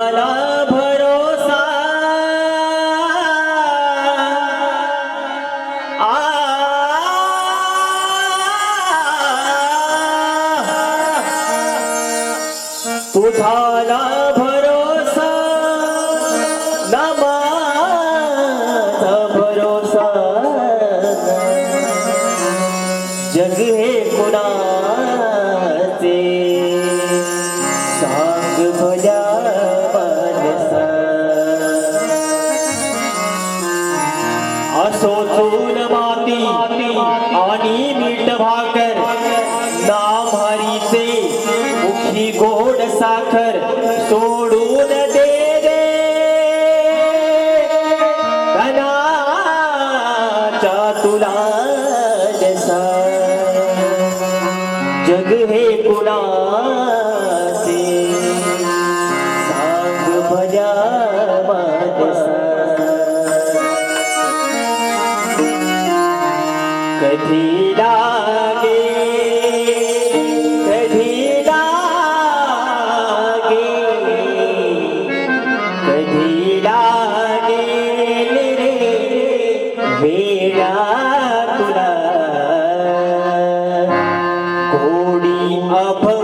मला भरोसा. आ. तुझाला भरोसा. ना भरोसा. जग हे कुणाचे? सांग भल्या पापी आनी मीट भाकर नाम हरी से मुखी गोड़ साखर। আভা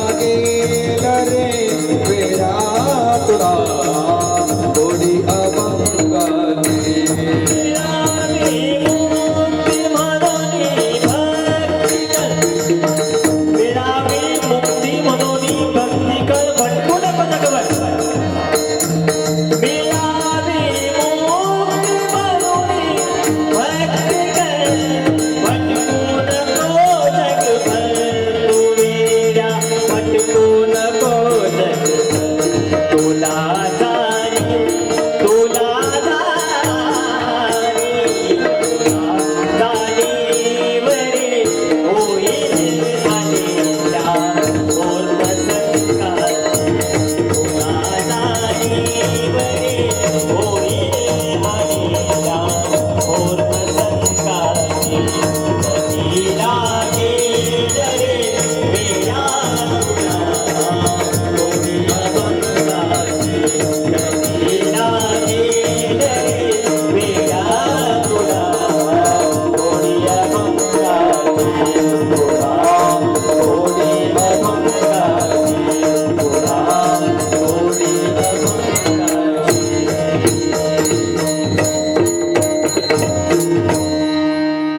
লাগে